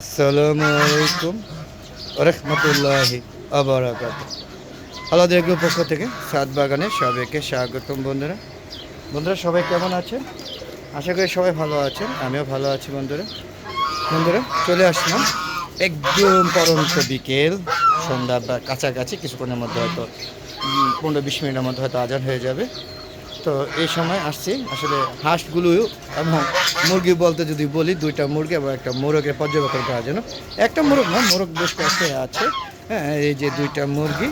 আসসালামু আলাইকুম রহমতুল্লাহি আবরাকাত আলাদা এগুলোর পক্ষ থেকে সাত বাগানে সবাইকে স্বাগতম বন্ধুরা। বন্ধুরা, সবাই কেমন আছেন? আশা করি সবাই ভালো আছেন, আমিও ভালো আছি বন্ধুরা। বন্ধুরা, চলে আসলাম একদম পরন্ত বিকেল, সন্ধ্যা বা কাছাকাছি, কিছুক্ষণের মধ্যে হয়তো পনেরো বিশ মিনিটের মধ্যে হয়তো আজান হয়ে যাবে। তো এই সময় আসছি। আসলে হাঁসগুলো এবং মুরগি বলতে যদি বলি, দুইটা মুরগি এবং একটা মোরগের পর্যবেক্ষণ করার জন্য। একটা মোরগ না, মোরগ বেশ কয়েকটা আছে। হ্যাঁ এই যে দুইটা মুরগি।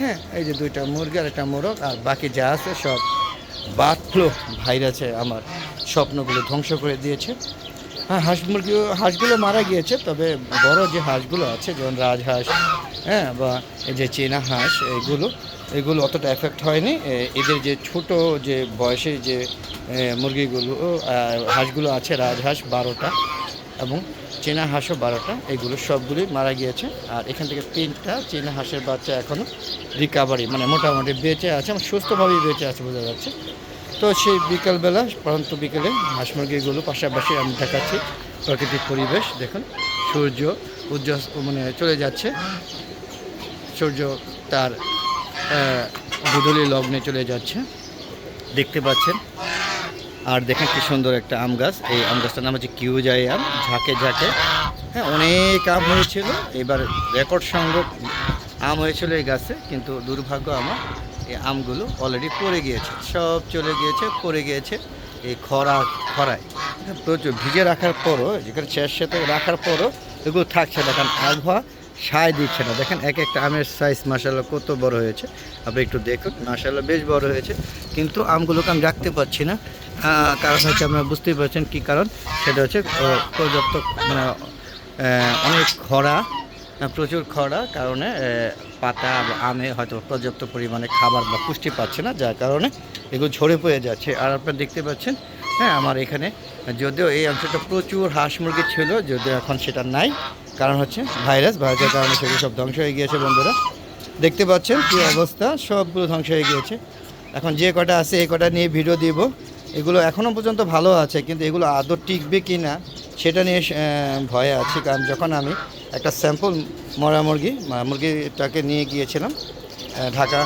হ্যাঁ এই যে দুইটা মুরগি আর একটা মোরগ, আর বাকি যা আছে সব ফ্লু ভাইরাসে আমার স্বপ্নগুলো ধ্বংস করে দিয়েছে। হ্যাঁ হাঁস মুরগি, হাঁসগুলো মারা গিয়েছে, তবে বড় যে হাঁসগুলো আছে, যেমন রাজহাঁস হ্যাঁ বা এই যে চীনা হাঁস এগুলো এগুলো অতটা এফেক্ট হয়নি। এদের যে ছোট যে বয়সের যে মুরগিগুলো হাঁসগুলো আছে, রাজহাঁস বারোটা এবং চীনা হাঁসও বারোটা, এগুলো সবগুলোই মারা গিয়েছে। আর এখান থেকে তিনটা চীনা হাঁসের বাচ্চা এখনও রিকাভারি মানে মোটামুটি বেঁচে আছে এবং সুস্থভাবেই বেঁচে আছে বোঝা যাচ্ছে। তো সেই বিকালবেলা, পরন্ত বিকেলে হাঁস মুরগিগুলো পাশাপাশি আমি দেখাচ্ছি প্রাকৃতিক পরিবেশ। দেখুন, সূর্য উজ্জ্বল মানে চলে যাচ্ছে। সূর্য, তার দুদলি লগ্নে চলে যাচ্ছে। দেখতে পাচ্ছেন। আর দেখেন কি সুন্দর একটা আম গাছ। এই আম গাছটার নাম হচ্ছে কিউ যায় আম, ঝাঁকে ঝাঁকে। হ্যাঁ অনেক আম হয়েছিল। এবার রেকর্ড সংখ্যক আম হয়েছিল এই গাছে, কিন্তু দুর্ভাগ্য আমার, এই আমগুলো অলরেডি পড়ে গিয়েছে। সব চলে গিয়েছে, পড়ে গিয়েছে এই খরা, খরায়। প্রচুর ভিজে রাখার পরও, যেখানে শেষ সাথে রাখার পরও এগুলো থাকছে না। কারণ আবহাওয়া সায় দিচ্ছে না। দেখেন এক একটা আমের সাইজ মাসাল্লাহ কত বড় হয়েছে। আপনি একটু দেখুন মাসাল্লাহ বেশ বড় হয়েছে। কিন্তু আমগুলোকে আমি রাখতে পারছি না। কারণ হচ্ছে আপনারা বুঝতেই পারছেন কী কারণ? সেটা হচ্ছে পর্যাপ্ত মানে অনেক খরা প্রচুর খরা কারণে পাতা আমে হয়তো পর্যাপ্ত পরিমাণে খাবার বা পুষ্টি পাচ্ছে না, যার কারণে এগুলো ঝরে পড়ে যাচ্ছে। আর আপনারা দেখতে পাচ্ছেন হ্যাঁ আমার এখানে, যদিও এই অঞ্চলটা প্রচুর হাঁস মুরগি ছিল, যদিও এখন সেটা নাই। কারণ হচ্ছে ভাইরাস, ভাইরাসের কারণে সেগুলো সব ধ্বংস হয়ে গিয়েছে বন্ধুরা। দেখতে পাচ্ছেন কী অবস্থা? সবগুলো ধ্বংস হয়ে গিয়েছে। এখন যে কটা আছে এই কটা নিয়ে ভিডিও দিব। এগুলো এখনও পর্যন্ত ভালো আছে, কিন্তু এগুলো আদৌ টিকবে কি না, সেটা নিয়ে ভয়ে আছি। কারণ যখন আমি একটা স্যাম্পল মরা মুরগি, মরা মুরগিটাকে নিয়ে গিয়েছিলাম ঢাকা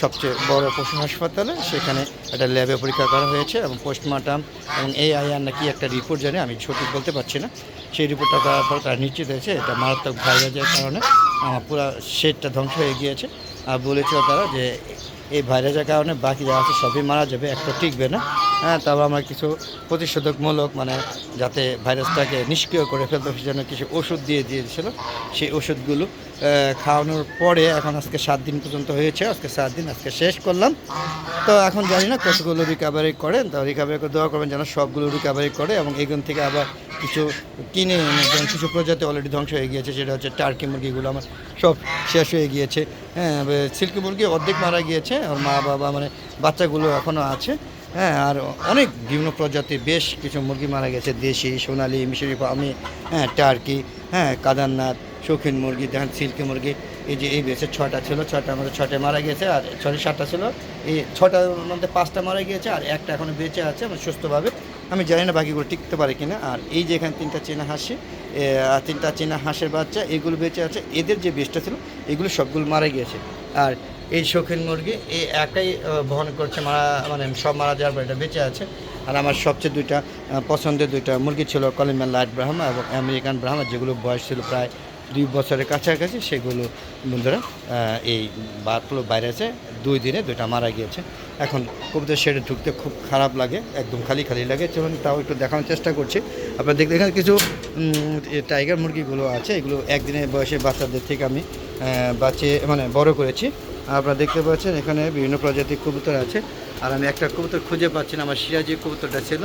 সবচেয়ে বড় পশু হাসপাতালে সেখানে একটা ল্যাবে পরীক্ষা করা হয়েছে এবং পোস্টমর্টম এবং এই আইআর নাকি একটা রিপোর্ট জানে, আমি সঠিক বলতে পারছি না। সেই রিপোর্টটা করার পর তারা নিশ্চিত হয়েছে, এটা মারাত্মক ভাইরাসের কারণে পুরো শেডটা ধ্বংস হয়ে গিয়েছে। আর বলেছিল তারা যে এই ভাইরাসের কারণে বাকি যারা আছে সবই মারা যাবে, একটা টিকবে না। হ্যাঁ তারপর আমরা কিছু প্রতিষেধকমূলক মানে যাতে ভাইরাসটাকে নিষ্ক্রিয় করে ফেলতে সেজন্য কিছু ওষুধ দিয়ে দিয়েছিল। সেই ওষুধগুলো খাওয়ানোর পরে এখন আজকে সাত দিন পর্যন্ত হয়েছে, আজকে সাত দিন, আজকে শেষ করলাম। তো এখন জানি না কতগুলো রিকাভারি করেন, তো রিকাভারি করে দোয়া করবেন যেন সবগুলো রিকাভারি করে এবং এখান থেকে আবার কিছু কিনে এনে কিছু প্রজাতি অলরেডি ধ্বংস হয়ে গিয়েছে সেটা হচ্ছে টার্কি মুরগিগুলো আমার সব শেষ হয়ে গিয়েছে। হ্যাঁ সিল্কি মুরগি অর্ধেক মারা গিয়েছে, আর মা বাবা মানে বাচ্চাগুলো এখনও আছে। হ্যাঁ আর অনেক বিভিন্ন প্রজাতি, বেশ কিছু মুরগি মারা গেছে। দেশি, সোনালি, মিশরি, আমি হ্যাঁ টার্কি হ্যাঁ কাদারনাথ, শৌখিন মুরগি দেখেন সিল্কি মুরগি। এই যে এই বেসে ছটা ছিল ছটার মধ্যে ছটা মারা গেছে আর ছটা সাতটা ছিল। এই ছটার মধ্যে পাঁচটা মারা গিয়েছে আর একটা এখনও বেঁচে আছে মানে সুস্থভাবে। আমি জানি না বাকিগুলো টিকতে পারে কিনা। আর এই যে এখানে তিনটা চেনা হাসি আর তিনটা চেনা হাঁসের বাচ্চা, এগুলো বেঁচে আছে। এদের যে বেশটা ছিল, এগুলো সবগুলো মারা গিয়েছে। আর এই শৌখিন মুরগি এই একাই বহন করছে, মারা মানে সব মারা যাওয়ার পর এটা বেঁচে আছে। আর আমার সবচেয়ে দুইটা পছন্দের দুইটা মুরগি ছিল কলিম্যান লাইট ব্রাহ্মা এবং আমেরিকান ব্রাহ্মা, যেগুলো বয়স ছিল প্রায় দুই বছরের কাছাকাছি সেগুলো বন্ধুরা এই বাতগুলো আছে দুই দিনে দুইটা মারা গিয়েছে। এখন কবুতর শেডে ঢুকতে খুব খারাপ লাগে, একদম খালি খালি লাগে। যখন তাও একটু দেখানোর চেষ্টা করছি। আপনারা দেখতে এখানে কিছু টাইগার মুরগিগুলো আছে, এগুলো একদিনের বয়সে বাচ্চাদের থেকে আমি বাঁচিয়ে মানে বড় করেছি। আপনারা দেখতে পাচ্ছেন এখানে বিভিন্ন প্রজাতির কবুতর আছে। আর আমি একটা কবুতর খুঁজে পাচ্ছি না, আমার সিরাজি কবুতরটা ছিল।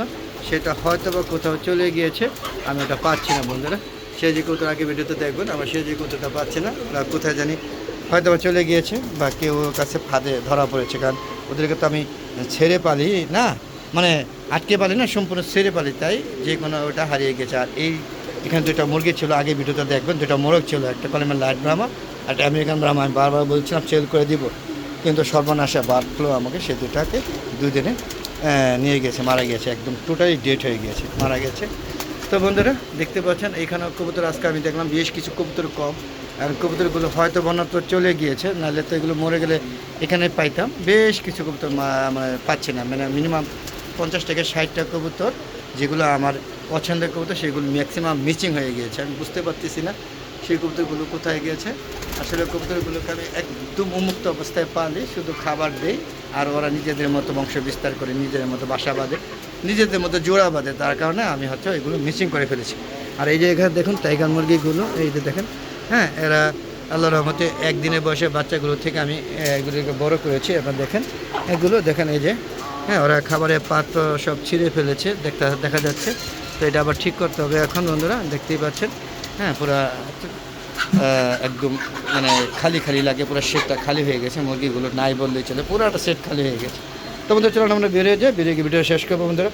সেটা হয়তো বা কোথাও চলে গিয়েছে, আমি ওটা পাচ্ছি না বন্ধুরা। সিরাজি কবুতর আগে ভিডিওতে দেখবেন আমার সিরাজি কবুতরটা পাচ্ছি না ওরা কোথায় জানি হয়তো বা চলে গিয়েছে বা কেউ কাছে ফাঁদে ধরা পড়েছে। কারণ ওদেরকে তো আমি ছেড়ে পালি না মানে আটকে পালি না সম্পূর্ণ ছেড়ে পালি। তাই যে কোনো ওটা হারিয়ে গেছে। আর এই এখানে দুটো মুরগি ছিল আগে ভিডিওতে দেখবেন দুটো মোরগ ছিল একটা কলমের লাইট ব্রাহ্মা একটা আমেরিকান ব্রাহ্মা। আমি বারবার বলছিলাম সেল করে দিব। কিন্তু সর্বনাশা বার্ড ফ্লু আমাকে সে দুটাকে দুই দিনে আহ, নিয়ে গেছে মারা গেছে একদম টোটালি ডেট হয়ে গিয়েছে মারা গেছে। তো বন্ধুরা, দেখতে পাচ্ছেন এখানে কবুতর আজকে আমি দেখলাম, বেশ কিছু কবুতর কম। আর কবুতরগুলো হয়তো বন্যাত্ম চলে গিয়েছে, নাহলে তো এগুলো মরে গেলে এখানে পাইতাম। বেশ কিছু কবুতর মানে পাচ্ছি না মানে মিনিমাম পঞ্চাশ থেকে ষাটটা কবুতর, যেগুলো আমার পছন্দের কবুতর, সেগুলো ম্যাক্সিমাম মিচিং হয়ে গিয়েছে। আমি বুঝতে পারতেছি না সেই কবুতরগুলো কোথায় গিয়েছে। আসলে কবুতরগুলোকে আমি একদম উন্মুক্ত অবস্থায় পালি, শুধু খাবার দেই, আর ওরা নিজেদের মতো বংশ বিস্তার করে নিজেদের মতো বাসা বাঁধে। নিজেদের মতো জোড়া বাঁধে, তার কারণে আমি হচ্ছে এগুলো মিসিং করে ফেলেছি। আর এই যে এখানে দেখুন টাইগার মুরগিগুলো, এই যে দেখেন হ্যাঁ এরা আল্লাহ রহমতে একদিনে বয়সে বাচ্চাগুলো থেকে আমি এগুলোকে বড় করেছি আপনারা দেখেন, এগুলো দেখেন এই যে হ্যাঁ ওরা খাবারের পাত্র সব ছিঁড়ে ফেলেছে, দেখতে, দেখা যাচ্ছে। তো এটা আবার ঠিক করতে হবে এখন, বন্ধুরা, দেখতেই পাচ্ছেন হ্যাঁ পুরা একদম মানে খালি খালি লাগে, পুরো সেটটা খালি হয়ে গেছে, মুরগিগুলো নাই বললেই চলে, পুরোটা সেট খালি হয়ে গেছে। তো বন্ধুরা, চলুন আমরা বেরিয়ে যাই। বেরিয়ে ভিডিও শেষ করব বন্ধুরা।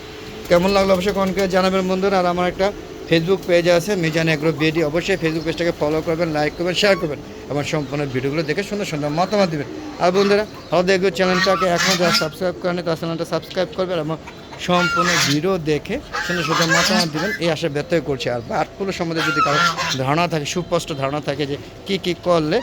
কেমন লাগল অবশ্যই কমেন্ট করে জানাবেন বন্ধুরা। আর আমার একটা ফেসবুক পেজ আছে, মিজান এগ্রো বিডি অবশ্যই ফেসবুক পেজটাকে ফলো করবেন লাইক করবেন শেয়ার করবেন। এবং সম্পূর্ণ ভিডিওগুলো দেখে সুন্দর সুন্দর মতামত দেবেন। আর বন্ধুরা আমাদের এগ্রো চ্যানেলটাকে এখন যারা সাবস্ক্রাইব করেন, তার চ্যানেলটা সাবস্ক্রাইব করবেন এবং সম্পূর্ণ ভিডিও দেখে সুন্দর সুন্দর মতামত দেবেন। এই আশা ব্যর্থ করছে। আর বার্ডগুলো সম্বন্ধে যদি কারও ধারণা থাকে, সুস্পষ্ট ধারণা থাকে যে কি কি করলে,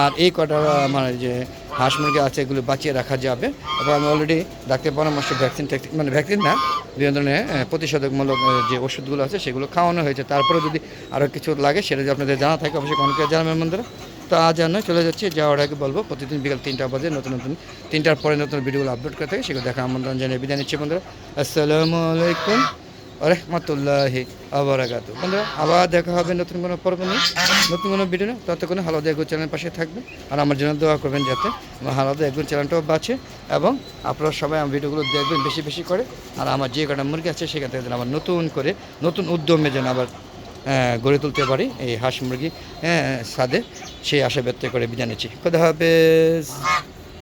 আর এই কটা মানে যে হাঁস মুরগি আছে, এগুলো বাঁচিয়ে রাখা যাবে। এবং আমি অলরেডি ডাক্তার পরামর্শ ভ্যাকসিন মানে ভ্যাকসিন না বিভিন্ন ধরনের প্রতিষেধকমূলক যে ওষুধগুলো আছে, সেগুলো খাওয়ানো হয়েছে। তারপরে যদি আরও কিছু লাগে, সেটা যদি আপনাদের জানা থাকে, অবশ্যই কমেন্ট করে জানাবেন বন্ধুরা। তো আজ আর চলে যাচ্ছি, যাওয়ার আগে বলব, প্রতিদিন বিকাল তিনটা বাজে, নতুন নতুন, তিনটার পরে নতুন ভিডিওগুলো আপলোড করে থাকে সেগুলো দেখা আমন্ত্রণ জানিয়ে বিদায় নিচ্ছি বন্ধুরা। আসসালামু আলাইকুম। রহমতুল্লাহি আবরাকাতু। বন্ধুরা আবার দেখা হবে নতুন কোনো পর্ব নিয়ে। নতুন কোনো ভিডিও নিয়ে। ততক্ষণে হালাদা এগুলো চ্যানেলের পাশে থাকবে আর আমার জন্য দোয়া করবেন যাতে আমার হালাদা এগুলো চ্যানেলটাও বাঁচে এবং আপনারা সবাই আমার ভিডিওগুলো দেখবেন বেশি বেশি করে। আর আমার যে কটা মুরগি আছে সেখান থেকে যেন আবার নতুন করে নতুন উদ্যমে যেন আবার আহ, গড়ে তুলতে পারি এই হাঁস মুরগি হ্যাঁ, সাদে। সেই আশা ব্যক্ত করে নিচ্ছি। খোদা হাফেজ।